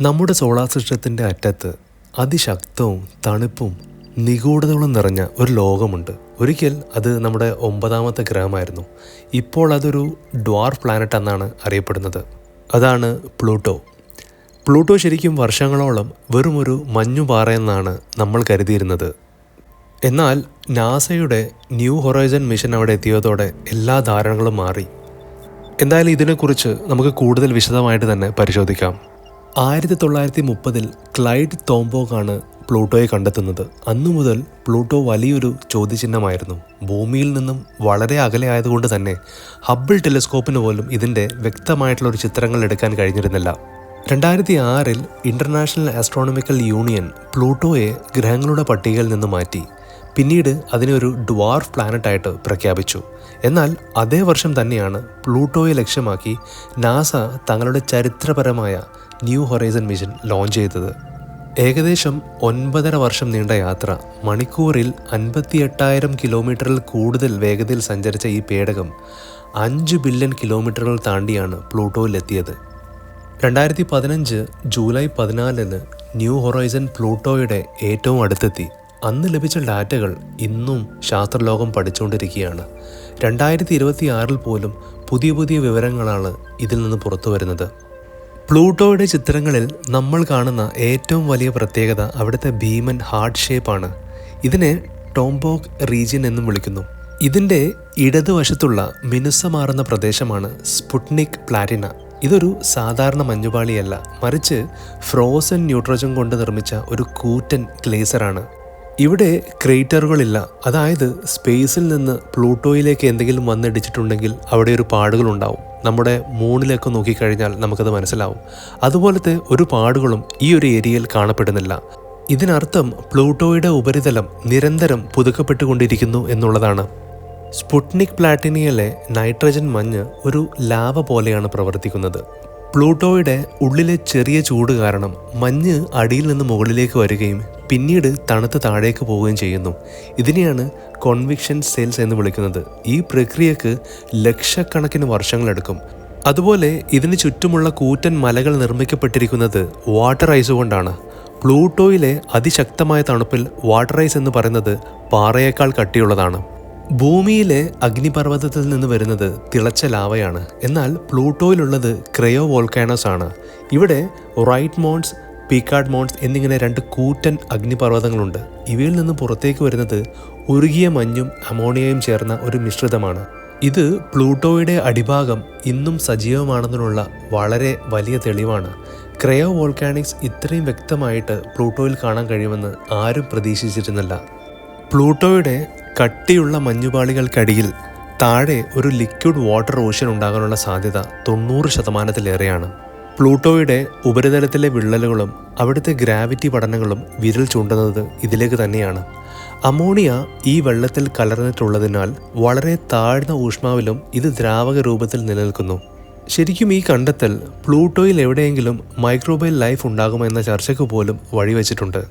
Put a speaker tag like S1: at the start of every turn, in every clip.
S1: നമ്മുടെ സോളാർ സിസ്റ്റത്തിന്റെ അറ്റത്ത് അതിശക്തവും തണുപ്പും നിഗൂഢതകളും നിറഞ്ഞ ഒരു ലോകമുണ്ട്. ഒരിക്കൽ അത് നമ്മുടെ ഒമ്പതാമത്തെ ഗ്രഹമായിരുന്നു. ഇപ്പോൾ അതൊരു ഡ്വാർഫ് പ്ലാനറ്റ് എന്നാണ് അറിയപ്പെടുന്നത്. അതാണ് പ്ലൂട്ടോ. പ്ലൂട്ടോ ശരിക്കും വർഷങ്ങളോളം വെറുമൊരു മഞ്ഞുപാറയെന്നാണ് നമ്മൾ കരുതിയിരുന്നത്. എന്നാൽ നാസയുടെ ന്യൂ ഹൊറൈസൺ മിഷൻ അവിടെ എത്തിയതോടെ എല്ലാ ധാരണകളും മാറി. എന്തായാലും ഇതിനെക്കുറിച്ച് നമുക്ക് കൂടുതൽ വിശദമായിട്ട് തന്നെ പരിശോധിക്കാം. ആയിരത്തി തൊള്ളായിരത്തി മുപ്പതിൽ ക്ലൈഡ് തോംബോഗാണ് പ്ലൂട്ടോയെ കണ്ടെത്തുന്നത്. അന്നു മുതൽ പ്ലൂട്ടോ വലിയൊരു ചോദ്യചിഹ്നമായിരുന്നു. ഭൂമിയിൽ നിന്നും വളരെ അകലെ ആയതുകൊണ്ട് തന്നെ ഹബിൾ ടെലിസ്കോപ്പിന് പോലും ഇതിന്റെ വ്യക്തമായിട്ടുള്ള ഒരു ചിത്രങ്ങൾ എടുക്കാൻ കഴിഞ്ഞിരുന്നില്ല. രണ്ടായിരത്തി ആറിൽ ഇന്റർനാഷണൽ ആസ്ട്രോണമിക്കൽ യൂണിയൻ പ്ലൂട്ടോയെ ഗ്രഹങ്ങളുടെ പട്ടികയിൽ നിന്ന് മാറ്റി. പിന്നീട് അതിനെ ഒരു ഡ്വാർഫ് പ്ലാനറ്റായിട്ട് പ്രഖ്യാപിച്ചു. എന്നാൽ അതേ വർഷം തന്നെയാണ് പ്ലൂട്ടോയെ ലക്ഷ്യമാക്കി നാസ തങ്ങളുടെ ചരിത്രപരമായ ന്യൂ ഹൊറൈസൺ മിഷൻ ലോഞ്ച് ചെയ്തത്. ഏകദേശം ഒൻപതര വർഷം നീണ്ട യാത്ര. മണിക്കൂറിൽ അൻപത്തി എട്ടായിരം കിലോമീറ്ററിൽ കൂടുതൽ വേഗതയിൽ സഞ്ചരിച്ച ഈ പേടകം അഞ്ച് ബില്യൺ കിലോമീറ്ററുകൾ താണ്ടിയാണ് പ്ലൂട്ടോയിലെത്തിയത് രണ്ടായിരത്തി പതിനഞ്ച് ജൂലൈ പതിനാലിന് ന്യൂ ഹൊറൈസൺ പ്ലൂട്ടോയുടെ ഏറ്റവും അടുത്തെത്തി. അന്ന് ലഭിച്ച ഡാറ്റകൾ ഇന്നും ശാസ്ത്രലോകം പഠിച്ചുകൊണ്ടിരിക്കുകയാണ്. രണ്ടായിരത്തി ഇരുപത്തി പോലും പുതിയ പുതിയ വിവരങ്ങളാണ് ഇതിൽ നിന്ന് പുറത്തു വരുന്നത് പ്ലൂട്ടോയുടെ ചിത്രങ്ങളിൽ നമ്മൾ കാണുന്ന ഏറ്റവും വലിയ പ്രത്യേകത അവിടുത്തെ ഭീമൻ ഹാർട്ട് ഷേപ്പാണ്. ഇതിനെ ടോംബോക്ക് റീജിയൻ എന്നും വിളിക്കുന്നു. ഇതിന്റെ ഇടതുവശത്തുള്ള മിനുസമാറുന്ന പ്രദേശമാണ് സ്പുട്നിക് പ്ലാറ്റിന. ഇതൊരു സാധാരണ മഞ്ഞുപാളിയല്ല മറിച്ച് ഫ്രോസൺ ന്യൂട്രോജൻ കൊണ്ട് നിർമ്മിച്ച ഒരു കൂറ്റൻ ഗ്ലേസറാണ്. ഇവിടെ ക്രേറ്ററുകളില്ല അതായത് സ്പേസിൽ നിന്ന് പ്ലൂട്ടോയിലേക്ക് എന്തെങ്കിലും വന്നിടിച്ചിട്ടുണ്ടെങ്കിൽ അവിടെ ഒരു പാടുകളുണ്ടാവും. നമ്മുടെ മൂണിലേക്ക് നോക്കിക്കഴിഞ്ഞാൽ നമുക്കത് മനസ്സിലാവും. അതുപോലത്തെ ഒരു പാടുകളും ഈ ഒരു ഏരിയയിൽ കാണപ്പെടുന്നില്ല. ഇതിനർത്ഥം പ്ലൂട്ടോയുടെ ഉപരിതലം നിരന്തരം പുതുക്കപ്പെട്ടുകൊണ്ടിരിക്കുന്നു എന്നുള്ളതാണ്. സ്പുട്നിക് പ്ലാറ്റിനിയയിലെ നൈട്രജൻ മഞ്ഞ് ഒരു ലാവ പോലെയാണ് പ്രവർത്തിക്കുന്നത്. പ്ലൂട്ടോയുടെ ഉള്ളിലെ ചെറിയ ചൂട് കാരണം മഞ്ഞ് അടിയിൽ നിന്ന് മുകളിലേക്ക് വരികയും പിന്നീട് തണുത്ത് താഴേക്ക് പോവുകയും ചെയ്യുന്നു. ഇതിനെയാണ് കോൺവിക്ഷൻ സെൽസ് എന്ന് വിളിക്കുന്നത്. ഈ പ്രക്രിയക്ക് ലക്ഷക്കണക്കിന് വർഷങ്ങളെടുക്കും അതുപോലെ ഇതിന് ചുറ്റുമുള്ള കൂറ്റൻ മലകൾ നിർമ്മിക്കപ്പെട്ടിരിക്കുന്നത് വാട്ടർ ഐസ് കൊണ്ടാണ്. പ്ലൂട്ടോയിലെ അതിശക്തമായ തണുപ്പിൽ വാട്ടർ ഐസ് എന്ന് പറയുന്നത് പാറയേക്കാൾ കട്ടിയുള്ളതാണ്. ഭൂമിയിലെ അഗ്നിപർവതത്തിൽ നിന്ന് വരുന്നത് തിളച്ച ലാവയാണ്. എന്നാൽ പ്ലൂട്ടോയിലുള്ളത് ക്രയോ വോൾക്കാനോസ് ആണ്. ഇവിടെ റൈറ്റ് മോൺസ് പീക്കാഡ് മോൺസ് എന്നിങ്ങനെ രണ്ട് കൂറ്റൻ അഗ്നിപർവതങ്ങളുണ്ട്. ഇവയിൽ നിന്ന് പുറത്തേക്ക് വരുന്നത് ഉരുകിയ മഞ്ഞും അമോണിയയും ചേർന്ന ഒരു മിശ്രിതമാണ്. ഇത് പ്ലൂട്ടോയുടെ അടിഭാഗം ഇന്നും സജീവമാണെന്നുള്ള വളരെ വലിയ തെളിവാണ്. ക്രയോ വോൾക്കാനിക്സ് ഇത്രയും വ്യക്തമായിട്ട് പ്ലൂട്ടോയിൽ കാണാൻ കഴിയുമെന്ന് ആരും പ്രതീക്ഷിച്ചിരുന്നില്ല. പ്ലൂട്ടോയുടെ കട്ടിയുള്ള മഞ്ഞുപാളികൾക്കടിയിൽ താഴെ ഒരു ലിക്വിഡ് വാട്ടർ ഓഷൻ ഉണ്ടാകാനുള്ള സാധ്യത തൊണ്ണൂറ് ശതമാനത്തിലേറെയാണ്. പ്ലൂട്ടോയുടെ ഉപരിതലത്തിലെ വിള്ളലുകളും അവിടുത്തെ ഗ്രാവിറ്റി പഠനങ്ങളും വിരൽ ചൂണ്ടുന്നത് ഇതിലേക്ക് തന്നെയാണ്. അമോണിയ ഈ വെള്ളത്തിൽ കലർന്നിട്ടുള്ളതിനാൽ വളരെ താഴ്ന്ന ഊഷ്മാവിലും ഇത് ദ്രാവക രൂപത്തിൽ നിലനിൽക്കുന്നു. ശരിക്കും ഈ കണ്ടെത്തൽ പ്ലൂട്ടോയിൽ എവിടെയെങ്കിലും മൈക്രോബയൽ ലൈഫ് ഉണ്ടാകുമെന്ന ചർച്ചയ്ക്ക് പോലും വഴിവെച്ചിട്ടുണ്ട്.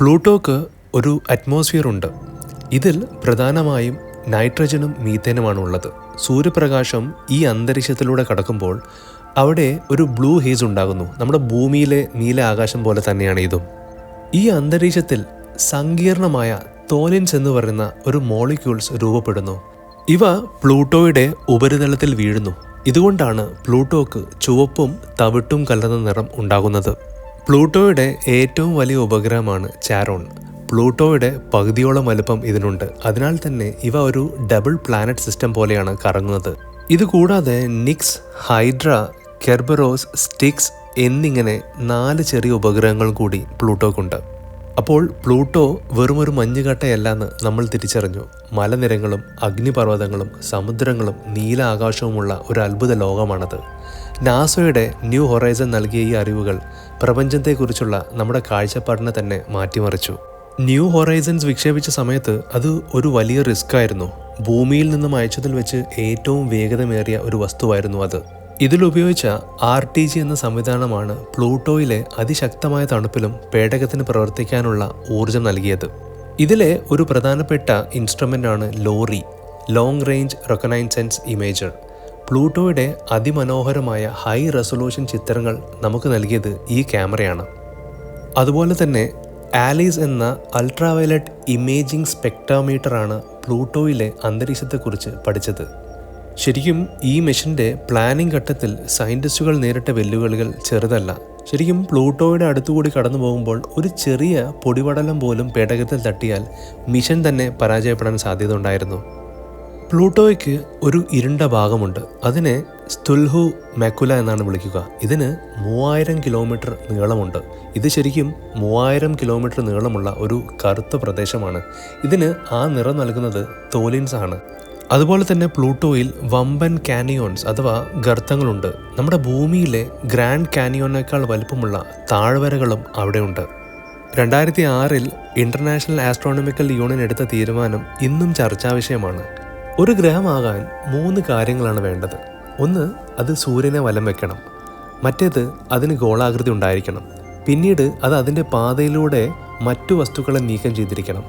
S1: പ്ലൂട്ടോക്ക് ഒരു അറ്റ്മോസ്ഫിയർ ഉണ്ട്. ഇതിൽ പ്രധാനമായും നൈട്രജനും മീത്തേനുമാണ് ഉള്ളത് സൂര്യപ്രകാശം ഈ അന്തരീക്ഷത്തിലൂടെ കടക്കുമ്പോൾ അവിടെ ഒരു ബ്ലൂ ഹേസ് ഉണ്ടാകുന്നു. നമ്മുടെ ഭൂമിയിലെ നീല ആകാശം പോലെ തന്നെയാണ് ഇതും. ഈ അന്തരീക്ഷത്തിൽ സങ്കീർണമായ തോലിൻസ് എന്ന് പറയുന്ന ഒരു മോളിക്യൂൾസ് രൂപപ്പെടുന്നു. ഇവ പ്ലൂട്ടോയുടെ ഉപരിതലത്തിൽ വീഴുന്നു. ഇതുകൊണ്ടാണ് പ്ലൂട്ടോക്ക് ചുവപ്പും തവിട്ടും കലർന്ന നിറം ഉണ്ടാകുന്നത്. പ്ലൂട്ടോയുടെ ഏറ്റവും വലിയ ഉപഗ്രഹമാണ് ചാരോൺ. പ്ലൂട്ടോയുടെ പകുതിയോളം വലുപ്പം ഇതിനുണ്ട്. അതിനാൽ തന്നെ ഇവ ഒരു ഡബിൾ പ്ലാനറ്റ് സിസ്റ്റം പോലെയാണ് കറങ്ങുന്നത്. ഇതുകൂടാതെ നിക്സ് ഹൈഡ്ര കെർബറോസ് സ്റ്റിക്സ് എന്നിങ്ങനെ നാല് ചെറിയ ഉപഗ്രഹങ്ങൾ കൂടി പ്ലൂട്ടോക്കുണ്ട്. അപ്പോൾ പ്ലൂട്ടോ വെറുമൊരു മഞ്ഞുകട്ടയല്ലെന്ന് നമ്മൾ തിരിച്ചറിഞ്ഞു. മലനിരകളും അഗ്നിപർവതങ്ങളും സമുദ്രങ്ങളും നീല ആകാശവുമുള്ള ഒരു അത്ഭുത ലോകമാണത്. നാസോയുടെ ന്യൂ ഹൊറൈസൺ നൽകിയ ഈ അറിവുകൾ പ്രപഞ്ചത്തെക്കുറിച്ചുള്ള നമ്മുടെ കാഴ്ചപ്പാടിനെ തന്നെ മാറ്റിമറിച്ചു. ന്യൂ ഹൊറൈസൺസ് വിക്ഷേപിച്ച സമയത്ത് അത് ഒരു വലിയ റിസ്ക് ആയിരുന്നു. ഭൂമിയിൽ നിന്നും അയച്ചതിൽ വെച്ച് ഏറ്റവും വേഗതമേറിയ ഒരു വസ്തുവായിരുന്നു അത്. ഇതിലുപയോഗിച്ച ആർ ടി ജി എന്ന സംവിധാനമാണ് പ്ലൂട്ടോയിലെ അതിശക്തമായ തണുപ്പിലും പേടകത്തിന് പ്രവർത്തിക്കാനുള്ള ഊർജം നൽകിയത്. ഇതിലെ ഒരു പ്രധാനപ്പെട്ട ഇൻസ്ട്രുമെന്റ് ആണ് LORRI long range reconnaissance imager പ്ലൂട്ടോയുടെ അതിമനോഹരമായ ഹൈ റെസൊല്യൂഷൻ ചിത്രങ്ങൾ നമുക്ക് നൽകിയത് ഈ ക്യാമറയാണ് അതുപോലെ തന്നെ ആലീസ് എന്ന അൾട്രാവയലറ്റ് ഇമേജിംഗ് സ്പെക്ട്രോമീറ്ററാണ് പ്ലൂട്ടോയിലെ അന്തരീക്ഷത്തെക്കുറിച്ച് പഠിച്ചത്. ശരിക്കും ഈ മെഷീന്റെ പ്ലാനിംഗ് ഘട്ടത്തിൽ സയന്റിസ്റ്റുകൾ നേരിട്ട വെല്ലുവിളികൾ ചെറുതല്ല. ശരിക്കും പ്ലൂട്ടോയുടെ അടുത്തുകൂടി കടന്നു പോകുമ്പോൾ ഒരു ചെറിയ പൊടിപടലം പോലും പേടകത്തിൽ തട്ടിയാൽ മിഷൻ തന്നെ പരാജയപ്പെടാൻ സാധ്യത ഉണ്ടായിരുന്നു. പ്ലൂട്ടോയ്ക്ക് ഒരു ഇരുണ്ട ഭാഗമുണ്ട്. അതിനെ സ്തുൽഹു മെക്കുല എന്നാണ് വിളിക്കുക. ഇതിന് മൂവായിരം കിലോമീറ്റർ നീളമുണ്ട്. ഇത് ശരിക്കും മൂവായിരം കിലോമീറ്റർ നീളമുള്ള ഒരു കറുത്ത പ്രദേശമാണ്. ഇതിന് ആ നിറം നൽകുന്നത് തോലിൻസ് ആണ്. അതുപോലെ തന്നെ പ്ലൂട്ടോയിൽ വമ്പൻ കാനിയോൺസ് അഥവാ ഗർത്തങ്ങളുണ്ട്. നമ്മുടെ ഭൂമിയിലെ ഗ്രാൻഡ് കാനിയോനേക്കാൾ വലുപ്പമുള്ള താഴ്വരകളും അവിടെയുണ്ട്. രണ്ടായിരത്തി ആറിൽ ഇന്റർനാഷണൽ ആസ്ട്രോണമിക്കൽ യൂണിയൻ എടുത്ത തീരുമാനം ഇന്നും ചർച്ചാ ഒരു ഗ്രഹമാകാൻ മൂന്ന് കാര്യങ്ങളാണ് വേണ്ടത്. ഒന്ന് അത് സൂര്യനെ വലം വെക്കണം. മറ്റേത് അതിന് ഗോളാകൃതി ഉണ്ടായിരിക്കണം. പിന്നീട് അത് അതിന്റെ പാതയിലൂടെ മറ്റു വസ്തുക്കളെ നീക്കം ചെയ്തിരിക്കണം.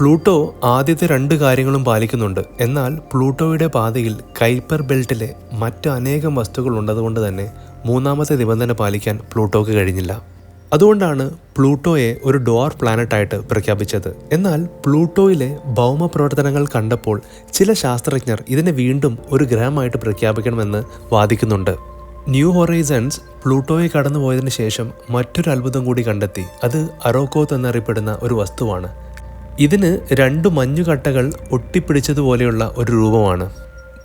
S1: പ്ലൂട്ടോ ആദ്യത്തെ രണ്ട് കാര്യങ്ങളും പാലിക്കുന്നുണ്ട്. എന്നാൽ പ്ലൂട്ടോയുടെ പാതയിൽ കൈപ്പർ ബെൽറ്റിലെ മറ്റു അനേകം വസ്തുക്കൾ ഉള്ളതുകൊണ്ട് തന്നെ മൂന്നാമത്തെ നിബന്ധന പാലിക്കാൻ പ്ലൂട്ടോക്ക് കഴിഞ്ഞില്ല. അതുകൊണ്ടാണ് പ്ലൂട്ടോയെ ഒരു ഡോർ പ്ലാനറ്റായിട്ട് പ്രഖ്യാപിച്ചത്. എന്നാൽ പ്ലൂട്ടോയിലെ ഭൗമ പ്രവർത്തനങ്ങൾ കണ്ടപ്പോൾ ചില ശാസ്ത്രജ്ഞർ ഇതിനെ വീണ്ടും ഒരു ഗ്രഹമായിട്ട് പ്രഖ്യാപിക്കണമെന്ന് വാദിക്കുന്നുണ്ട്. ന്യൂ ഹൊറൈസൺസ് പ്ലൂട്ടോയെ കടന്നുപോയതിനു ശേഷം മറ്റൊരു അത്ഭുതം കൂടി കണ്ടെത്തി. അത് അറോക്കോത്ത് എന്നറിയപ്പെടുന്ന ഒരു വസ്തുവാണ്. ഇതിന് രണ്ട് മഞ്ഞുകട്ടകൾ ഒട്ടിപ്പിടിച്ചതുപോലെയുള്ള ഒരു രൂപമാണ്.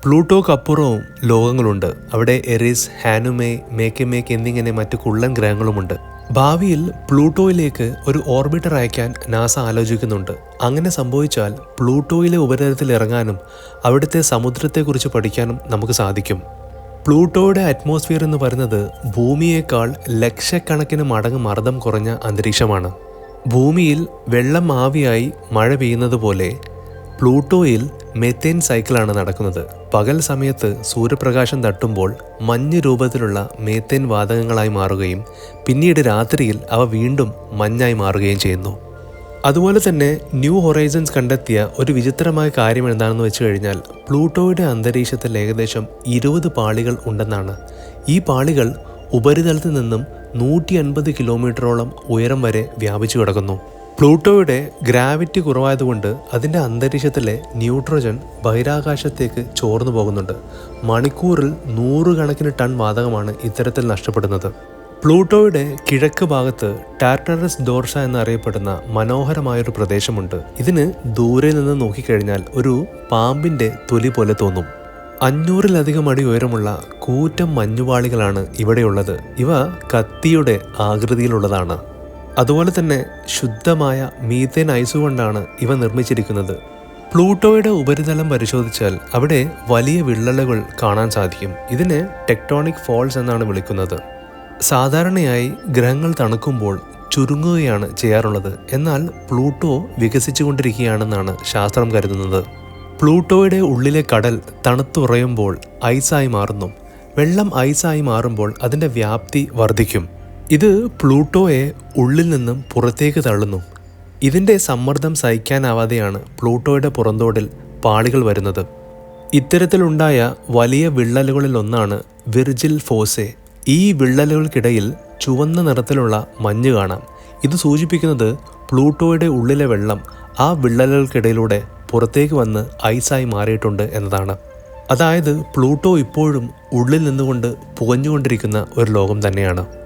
S1: പ്ലൂട്ടോക്കപ്പുറവും ലോകങ്ങളുണ്ട്. അവിടെ എറിസ് ഹാനുമേ മേക്കെമേക്ക് എന്നിങ്ങനെ മറ്റു കുള്ളൻ ഗ്രഹങ്ങളുമുണ്ട്. ഭാവിയിൽ പ്ലൂട്ടോയിലേക്ക് ഒരു ഓർബിറ്റർ അയക്കാൻ നാസ ആലോചിക്കുന്നുണ്ട്. അങ്ങനെ സംഭവിച്ചാൽ പ്ലൂട്ടോയിലെ ഉപരിതലത്തിൽ ഇറങ്ങാനും അവിടുത്തെ സമുദ്രത്തെക്കുറിച്ച് പഠിക്കാനും നമുക്ക് സാധിക്കും. പ്ലൂട്ടോയുടെ അറ്റ്മോസ്ഫിയർ എന്ന് പറയുന്നത് ഭൂമിയേക്കാൾ ലക്ഷക്കണക്കിന് മടങ്ങ് മർദ്ദം കുറഞ്ഞ അന്തരീക്ഷമാണ്. ഭൂമിയിൽ വെള്ളം ആവിയായി മഴ പെയ്യുന്നത് പോലെ പ്ലൂട്ടോയിൽ മെത്തേൻ സൈക്കിളാണ് നടക്കുന്നത്. പകൽ സമയത്ത് സൂര്യപ്രകാശം തട്ടുമ്പോൾ മഞ്ഞ് രൂപത്തിലുള്ള മേത്തേൻ വാതകങ്ങളായി മാറുകയും പിന്നീട് രാത്രിയിൽ അവ വീണ്ടും മഞ്ഞായി മാറുകയും ചെയ്യുന്നു. അതുപോലെ തന്നെ ന്യൂ ഹൊറൈസൺസ് കണ്ടെത്തിയ ഒരു വിചിത്രമായ കാര്യം എന്താണെന്ന് വെച്ച് കഴിഞ്ഞാൽ പ്ലൂട്ടോയുടെ അന്തരീക്ഷത്തിൽ ഏകദേശം ഇരുപത് പാളികൾ ഉണ്ടെന്നാണ്. ഈ പാളികൾ ഉപരിതലത്തിൽ നിന്നും നൂറ്റി അൻപത് കിലോമീറ്ററോളം ഉയരം വരെ വ്യാപിച്ചു കിടക്കുന്നു. പ്ലൂട്ടോയുടെ ഗ്രാവിറ്റി കുറവായതുകൊണ്ട് അതിന്റെ അന്തരീക്ഷത്തിലെ ന്യൂട്രോജൻ ബഹിരാകാശത്തേക്ക് ചോർന്നു പോകുന്നുണ്ട്. മണിക്കൂറിൽ നൂറുകണക്കിന് ടൺ വാതകമാണ് ഇത്തരത്തിൽ നഷ്ടപ്പെടുന്നത്. പ്ലൂട്ടോയുടെ കിഴക്ക് ഭാഗത്ത് ടാർട്ടറസ് ദോർഷ എന്നറിയപ്പെടുന്ന മനോഹരമായൊരു പ്രദേശമുണ്ട്. ഇതിന് ദൂരെ നിന്ന് നോക്കിക്കഴിഞ്ഞാൽ ഒരു പാമ്പിന്റെ തൊലി പോലെ തോന്നും. അഞ്ഞൂറിലധികം അടി ഉയരമുള്ള കൂറ്റം മഞ്ഞുപാളികളാണ് ഇവിടെയുള്ളത്. ഇവ കത്തിയുടെ ആകൃതിയിലുള്ളതാണ്. അതുപോലെ തന്നെ ശുദ്ധമായ മീഥേൻ ഐസ് കൊണ്ടാണ് ഇവ നിർമ്മിച്ചിരിക്കുന്നത്. പ്ലൂട്ടോയുടെ ഉപരിതലം പരിശോധിച്ചാൽ അവിടെ വലിയ വിള്ളലുകൾ കാണാൻ സാധിക്കും. ഇതിനെ ടെക്ടോണിക് ഫോൾസ് എന്നാണ് വിളിക്കുന്നത്. സാധാരണയായി ഗ്രഹങ്ങൾ തണുക്കുമ്പോൾ ചുരുങ്ങുകയാണ് ചെയ്യാറുള്ളത്. എന്നാൽ പ്ലൂട്ടോ വികസിച്ചുകൊണ്ടിരിക്കുകയാണെന്നാണ് ശാസ്ത്രം കരുതുന്നത്. പ്ലൂട്ടോയുടെ ഉള്ളിലെ കടൽ തണുത്തുറയുമ്പോൾ ഐസായി മാറുന്നു. വെള്ളം ഐസായി മാറുമ്പോൾ അതിന്റെ വ്യാപ്തി വർദ്ധിക്കും. ഇത് പ്ലൂട്ടോയെ ഉള്ളിൽ നിന്നും പുറത്തേക്ക് തള്ളുന്നു. ഇതിന്റെ സമ്മർദ്ദം സഹിക്കാനാവാതെയാണ് പ്ലൂട്ടോയുടെ പുറന്തോടിൽ പാളികൾ വരുന്നത്. ഇത്തരത്തിലുണ്ടായ വലിയ വിള്ളലുകളിലൊന്നാണ് വിർജിൽ ഫോസെ ഈ വിള്ളലുകൾക്കിടയിൽ ചുവന്ന നിറത്തിലുള്ള മഞ്ഞ് കാണാം. ഇത് സൂചിപ്പിക്കുന്നത് പ്ലൂട്ടോയുടെ ഉള്ളിലെ വെള്ളം ആ വിള്ളലുകൾക്കിടയിലൂടെ പുറത്തേക്ക് വന്ന് ഐസായി മാറിയിട്ടുണ്ട് എന്നതാണ്. അതായത് പ്ലൂട്ടോ ഇപ്പോഴും ഉള്ളിൽ നിന്നുകൊണ്ട് പുകഞ്ഞുകൊണ്ടിരിക്കുന്ന ഒരു ലോകം തന്നെയാണ്.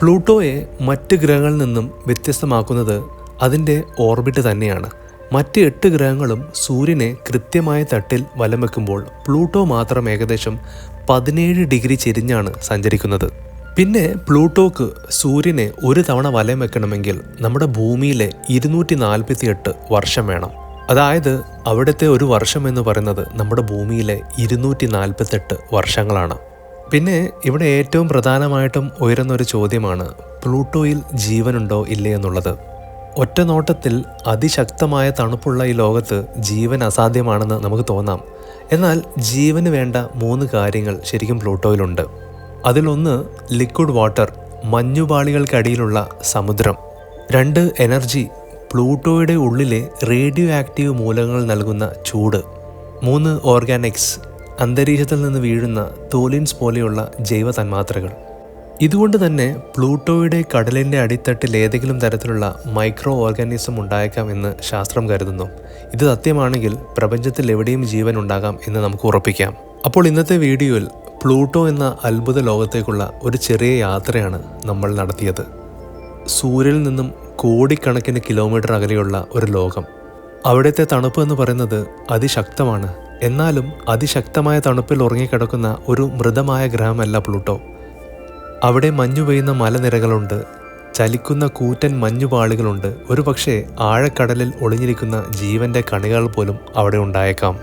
S1: പ്ലൂട്ടോയെ മറ്റ് ഗ്രഹങ്ങളിൽ നിന്നും വ്യത്യസ്തമാക്കുന്നത് അതിന്റെ ഓർബിറ്റ് തന്നെയാണ്. മറ്റ് എട്ട് ഗ്രഹങ്ങളും സൂര്യനെ കൃത്യമായ തട്ടിൽ വലം വെക്കുമ്പോൾ പ്ലൂട്ടോ മാത്രം ഏകദേശം പതിനേഴ് ഡിഗ്രി ചെരിഞ്ഞാണ് സഞ്ചരിക്കുന്നത്. പിന്നെ പ്ലൂട്ടോക്ക് സൂര്യനെ ഒരു തവണ വലയം വെക്കണമെങ്കിൽ നമ്മുടെ ഭൂമിയിലെ ഇരുന്നൂറ്റി നാൽപ്പത്തി എട്ട് വർഷം വേണം. അതായത് അവിടുത്തെ ഒരു വർഷം എന്ന് പറയുന്നത് നമ്മുടെ ഭൂമിയിലെ ഇരുന്നൂറ്റി നാൽപ്പത്തെട്ട് വർഷങ്ങളാണ്. പിന്നെ ഇവിടെ ഏറ്റവും പ്രധാനമായിട്ടും ഉയരുന്ന ഒരു ചോദ്യമാണ് പ്ലൂട്ടോയിൽ ജീവനുണ്ടോ ഇല്ലേ എന്നുള്ളത്. ഒറ്റ നോട്ടത്തിൽ അതിശക്തമായ തണുപ്പുള്ള ഈ ലോകത്ത് ജീവൻ അസാധ്യമാണെന്ന് നമുക്ക് തോന്നാം. എന്നാൽ ജീവന് വേണ്ട മൂന്ന് കാര്യങ്ങൾ ശരിക്കും പ്ലൂട്ടോയിലുണ്ട്. അതിലൊന്ന് ലിക്വിഡ് വാട്ടർ മഞ്ഞുപാളികൾക്കടിയിലുള്ള സമുദ്രം. രണ്ട് എനർജി പ്ലൂട്ടോയുടെ ഉള്ളിലെ റേഡിയോ ആക്റ്റീവ് മൂലകങ്ങൾ നൽകുന്ന ചൂട്. മൂന്ന് ഓർഗാനിക്സ്. അന്തരീക്ഷത്തിൽ നിന്ന് വീഴുന്ന തോലിൻസ് പോലെയുള്ള ജൈവ തന്മാത്രകൾ. ഇതുകൊണ്ട് തന്നെ പ്ലൂട്ടോയുടെ കടലിന്റെ അടിത്തട്ടിൽ ഏതെങ്കിലും തരത്തിലുള്ള മൈക്രോ ഓർഗാനിസം ഉണ്ടായേക്കാം എന്ന് ശാസ്ത്രം കരുതുന്നു. ഇത് സത്യമാണെങ്കിൽ പ്രപഞ്ചത്തിൽ എവിടെയും ജീവൻ ഉണ്ടാകാം എന്ന് നമുക്ക് ഉറപ്പിക്കാം. അപ്പോൾ ഇന്നത്തെ വീഡിയോയിൽ പ്ലൂട്ടോ എന്ന അത്ഭുത ലോകത്തേക്കുള്ള ഒരു ചെറിയ യാത്രയാണ് നമ്മൾ നടത്തിയത്. സൂര്യനിൽ നിന്നും കോടിക്കണക്കിന് കിലോമീറ്റർ അകലെയുള്ള ഒരു ലോകം. അവിടുത്തെ തണുപ്പ് എന്ന് പറയുന്നത് അതിശക്തമാണ്. എന്നാലും അതിശക്തമായ തണുപ്പിൽ ഉറങ്ങിക്കിടക്കുന്ന ഒരു മൃതമായ ഗ്രഹമല്ല പ്ലൂട്ടോ. അവിടെ മഞ്ഞു പെയ്യുന്ന മലനിരകളുണ്ട് ചലിക്കുന്ന കൂറ്റൻ മഞ്ഞുപാളികളുണ്ട് ഒരു പക്ഷേ ആഴക്കടലിൽ ഒളിഞ്ഞിരിക്കുന്ന ജീവന്റെ കണികൾ പോലും അവിടെ ഉണ്ടായേക്കാം.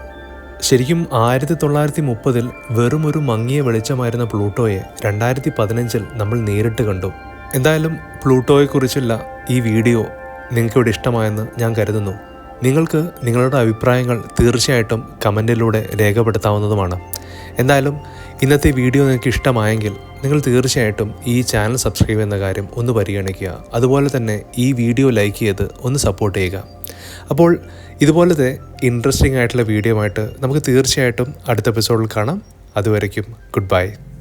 S1: ശരിക്കും ആയിരത്തി തൊള്ളായിരത്തി മുപ്പതിൽ വെറും ഒരു മങ്ങിയ വെളിച്ചമായിരുന്ന പ്ലൂട്ടോയെ രണ്ടായിരത്തി പതിനഞ്ചിൽ നമ്മൾ നേരിട്ട് കണ്ടു. എന്തായാലും പ്ലൂട്ടോയെക്കുറിച്ചുള്ള ഈ വീഡിയോ നിങ്ങൾക്കിവിടെ ഇഷ്ടമായെന്ന് ഞാൻ കരുതുന്നു. നിങ്ങൾക്ക് നിങ്ങളുടെ അഭിപ്രായങ്ങൾ തീർച്ചയായിട്ടും കമന്റിലൂടെ രേഖപ്പെടുത്താവുന്നതുമാണ്. എന്തായാലും ഇന്നത്തെ വീഡിയോ നിങ്ങൾക്ക് ഇഷ്ടമായെങ്കിൽ നിങ്ങൾ തീർച്ചയായിട്ടും ഈ ചാനൽ സബ്സ്ക്രൈബ് ചെയ്യുന്ന കാര്യം ഒന്ന് പരിഗണിക്കുക. അതുപോലെ തന്നെ ഈ വീഡിയോ ലൈക്ക് ചെയ്ത് ഒന്ന് സപ്പോർട്ട് ചെയ്യുക. അപ്പോൾ ഇതുപോലത്തെ ഇൻട്രസ്റ്റിംഗ് ആയിട്ടുള്ള വീഡിയോ ആയിട്ട് നമുക്ക് തീർച്ചയായിട്ടും അടുത്ത എപ്പിസോഡിൽ കാണാം. അതുവരയ്ക്കും ഗുഡ് ബൈ.